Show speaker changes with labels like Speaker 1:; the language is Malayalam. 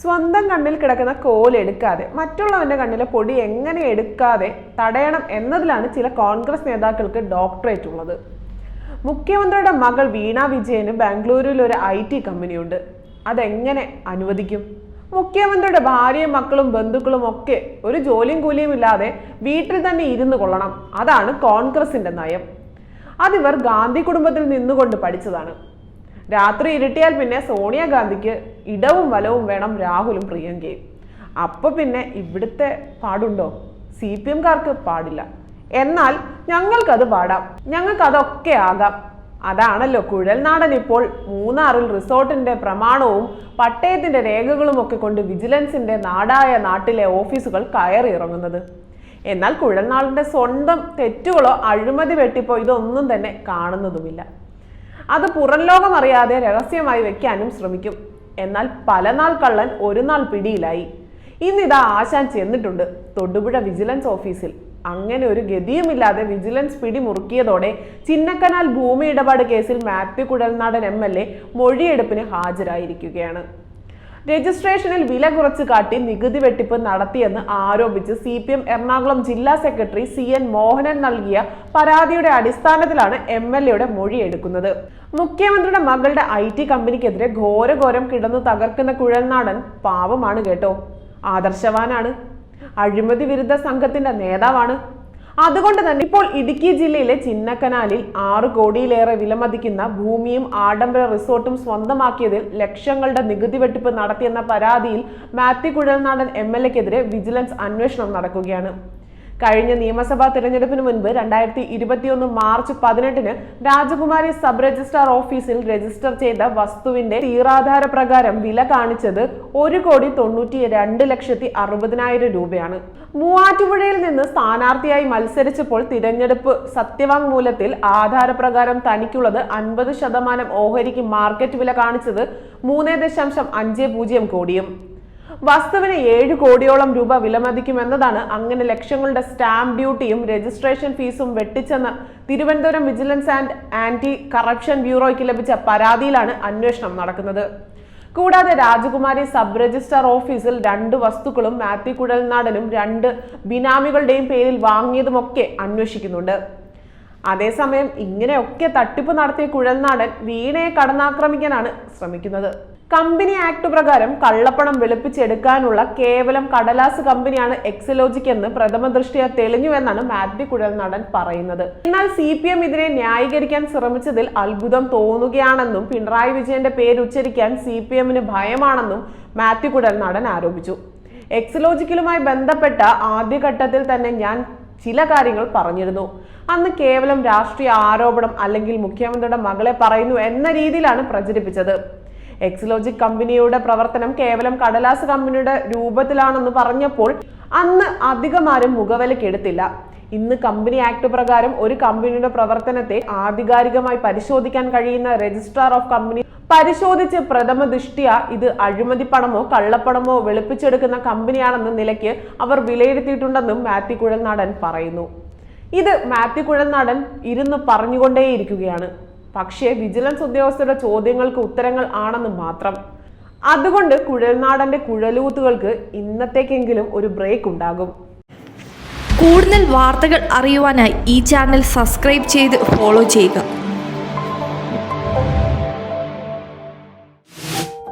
Speaker 1: സ്വന്തം കണ്ണിൽ കിടക്കുന്ന കോലെടുക്കാതെ മറ്റുള്ളവന്റെ കണ്ണിലെ പൊടി എങ്ങനെ എടുക്കാതെ തടയണം എന്നതിലാണ് ചില കോൺഗ്രസ് നേതാക്കൾക്ക് ഡോക്ടറേറ്റ് ഉള്ളത്. മുഖ്യമന്ത്രിയുടെ മകൾ വീണ വിജയന് ബാംഗ്ലൂരിൽ ഒരു ഐ ടി കമ്പനിയുണ്ട്. അതെങ്ങനെ അനുവദിക്കും? മുഖ്യമന്ത്രിയുടെ ഭാര്യയും മക്കളും ബന്ധുക്കളും ഒക്കെ ഒരു ജോലിയും കൂലിയും ഇല്ലാതെ വീട്ടിൽ തന്നെ ഇരുന്ന് കൊള്ളണം. അതാണ് കോൺഗ്രസിന്റെ നയം. അതിവർ ഗാന്ധി കുടുംബത്തിൽ നിന്നുകൊണ്ട് പഠിച്ചതാണ്. രാത്രി ഇരുട്ടിയാൽ പിന്നെ സോണിയാഗാന്ധിക്ക് ഇടവും വലവും വേണം രാഹുലും പ്രിയങ്കയും. അപ്പൊ പിന്നെ ഇവിടുത്തെ പാടുണ്ടോ? സി പി എംകാർക്ക് പാടില്ല. എന്നാൽ ഞങ്ങൾക്കത് പാടാം. ഞങ്ങൾക്ക് അതൊക്കെ ആകാം. അതാണല്ലോ കുഴൽനാടൻ ഇപ്പോൾ മൂന്നാറിൽ റിസോർട്ടിന്റെ പ്രമാണവും പട്ടയത്തിന്റെ രേഖകളും ഒക്കെ കൊണ്ട് വിജിലൻസിന്റെ നാടായ നാട്ടിലെ ഓഫീസുകൾ കയറി ഇറങ്ങുന്നത്. എന്നാൽ കുഴൽനാടിന്റെ സ്വന്തം തെറ്റുകളോ അഴിമതി വെട്ടിപ്പോ ഇതൊന്നും തന്നെ കാണുന്നതുമില്ല. അത് പുറം ലോകം അറിയാതെ രഹസ്യമായി വെക്കാനും ശ്രമിക്കും. എന്നാൽ പല നാൾ കള്ളൻ ഒരു നാൾ പിടിയിലായി. ഇന്നിതാ ആശാൻ ചെന്നിട്ടുണ്ട് തൊടുപുഴ വിജിലൻസ് ഓഫീസിൽ. അങ്ങനെ ഒരു ഗതിയുമില്ലാതെ വിജിലൻസ് പിടി മുറുക്കിയതോടെ ചിന്നക്കനാൽ ഭൂമി ഇടപാട് കേസിൽ Mathew Kuzhalnadan M L A മൊഴിയെടുപ്പിന് ഹാജരായിരിക്കുകയാണ്. രജിസ്ട്രേഷനിൽ വില കുറച്ചു കാട്ടി നികുതി വെട്ടിപ്പ് നടത്തിയെന്ന് ആരോപിച്ച് സി പി എം എറണാകുളം ജില്ലാ സെക്രട്ടറി സി എൻ മോഹനൻ നൽകിയ പരാതിയുടെ അടിസ്ഥാനത്തിലാണ് എം എൽ എയുടെ മൊഴി എടുക്കുന്നത്. മുഖ്യമന്ത്രിയുടെ മകളുടെ ഐ ടി കമ്പനിക്കെതിരെ ഘോരഘോരം കിടന്നു തകർക്കുന്ന കുഴൽനാടൻ പാവമാണ് കേട്ടോ. ആദർശവാനാണ്. അഴിമതി വിരുദ്ധ സംഘത്തിന്റെ നേതാവാണ്. അതുകൊണ്ട് തന്നെ ഇപ്പോൾ ഇടുക്കി ജില്ലയിലെ ചിന്നക്കനാലിൽ ആറ് കോടിയിലേറെ വിലമതിക്കുന്ന ഭൂമിയും ആഡംബര റിസോർട്ടും സ്വന്തമാക്കിയതിൽ ലക്ഷങ്ങളുടെ നികുതി വെട്ടിപ്പ് നടത്തിയെന്ന പരാതിയിൽ മാത്യു കുഴൽനാടൻ എം എൽ എക്കെതിരെ വിജിലൻസ് അന്വേഷണം നടക്കുകയാണ്. കഴിഞ്ഞ നിയമസഭാ തിരഞ്ഞെടുപ്പിന് മുൻപ് രണ്ടായിരത്തി ഇരുപത്തിയൊന്ന് മാർച്ച് പതിനെട്ടിന് രാജകുമാരി സബ് രജിസ്ട്രാർ ഓഫീസിൽ രജിസ്റ്റർ ചെയ്ത വസ്തുവിന്റെ തീറാധാര പ്രകാരം വില കാണിച്ചത് ഒരു കോടി തൊണ്ണൂറ്റി രണ്ട് ലക്ഷത്തി അറുപതിനായിരം രൂപയാണ്. മൂവാറ്റുപുഴയിൽ നിന്ന് സ്ഥാനാർത്ഥിയായി മത്സരിച്ചപ്പോൾ തിരഞ്ഞെടുപ്പ് സത്യവാങ്മൂലത്തിൽ ആധാരപ്രകാരം തനിക്കുള്ളത് അൻപത് ശതമാനം ഓഹരിക്ക് മാർക്കറ്റ് വില കാണിച്ചത് മൂന്ന് ദശാംശം അഞ്ച് പൂജ്യം കോടിയും. വസ്തുവിന് ഏഴ് കോടിയോളം രൂപ വിലമതിക്കുമെന്നതാണ് അങ്ങനെ ലക്ഷങ്ങളുടെ സ്റ്റാമ്പ് ഡ്യൂട്ടിയും രജിസ്ട്രേഷൻ ഫീസും വെട്ടിച്ചെന്ന് Thiruvananthapuram vigilance and anti corruption ബ്യൂറോയ്ക്ക് ലഭിച്ച പരാതിയിലാണ് അന്വേഷണം നടക്കുന്നത്. കൂടാതെ രാജകുമാരി സബ് രജിസ്ട്രാർ ഓഫീസിൽ രണ്ട് വസ്തുക്കളും മാത്യു കുഴൽനാടനും രണ്ട് ബിനാമികളുടെയും പേരിൽ വാങ്ങിയതുമൊക്കെ അന്വേഷിക്കുന്നുണ്ട്. അതേസമയം ഇങ്ങനെയൊക്കെ തട്ടിപ്പ് നടത്തിയ കുഴൽനാടൻ വീണയെ കടന്നാക്രമിക്കാനാണ് ശ്രമിക്കുന്നത്. കമ്പനി ആക്ട് പ്രകാരം കള്ളപ്പണം വെളുപ്പിച്ചെടുക്കാനുള്ള കേവലം കടലാസ് കമ്പനിയാണ് എക്സലോജിക് എന്ന് പ്രഥമ ദൃഷ്ടിയ തെളിഞ്ഞുവെന്നാണ് മാത്യു കുഴൽ നടൻ പറയുന്നത്. എന്നാൽ സി പി എം ഇതിനെ ന്യായീകരിക്കാൻ ശ്രമിച്ചതിൽ അത്ഭുതം തോന്നുകയാണെന്നും പിണറായി വിജയന്റെ പേര് ഉച്ചരിക്കാൻ സി പി എമ്മിന് ഭയമാണെന്നും മാത്യു കുഴൽ നടൻ ആരോപിച്ചു. എക്സലോജിക്കലുമായി ബന്ധപ്പെട്ട ആദ്യഘട്ടത്തിൽ തന്നെ ഞാൻ ചില കാര്യങ്ങൾ പറഞ്ഞിരുന്നു. അന്ന് കേവലം രാഷ്ട്രീയ ആരോപണം അല്ലെങ്കിൽ മുഖ്യമന്ത്രിയുടെ മകളെ പറയുന്നു എന്ന രീതിയിലാണ് പ്രചരിപ്പിച്ചത്. എക്സലോജിക് കമ്പനിയുടെ പ്രവർത്തനം കേവലം കടലാസ് കമ്പനിയുടെ രൂപത്തിലാണെന്ന് പറഞ്ഞപ്പോൾ അന്ന് അധികമാരും മുഖവിലക്കെടുത്തില്ല ഇന്ന് കമ്പനി ആക്ട് പ്രകാരം ഒരു കമ്പനിയുടെ പ്രവർത്തനത്തെ ആധികാരികമായി പരിശോധിക്കാൻ കഴിയുന്ന രജിസ്ട്രാർ ഓഫ് കമ്പനി പരിശോധിച്ച് പ്രഥമ ദൃഷ്ടിയ ഇത് അഴിമതി പണമോ കള്ളപ്പണമോ വെളുപ്പിച്ചെടുക്കുന്ന കമ്പനിയാണെന്ന നിലയ്ക്ക് അവർ വിലയിരുത്തിയിട്ടുണ്ടെന്നും മാത്യു കുഴൽനാടൻ പറയുന്നു. ഇത് മാത്യു കുഴൽനാടൻ ഇരുന്ന് പറഞ്ഞുകൊണ്ടേയിരിക്കുകയാണ്. പക്ഷേ വിജിലൻസ് ഉദ്യോഗസ്ഥരുടെ ചോദ്യങ്ങൾക്ക് ഉത്തരങ്ങൾ ആണെന്ന് മാത്രം. അതുകൊണ്ട് കുഴൽനാടന്റെ കുഴലൂത്തുകൾക്ക് ഇന്നത്തേക്കെങ്കിലും ഒരു ബ്രേക്ക് ഉണ്ടാകും.
Speaker 2: കൂടുതൽ വാർത്തകൾ അറിയുവാനായി ഈ ചാനൽ സബ്സ്ക്രൈബ് ചെയ്ത് ഫോളോ ചെയ്യുക.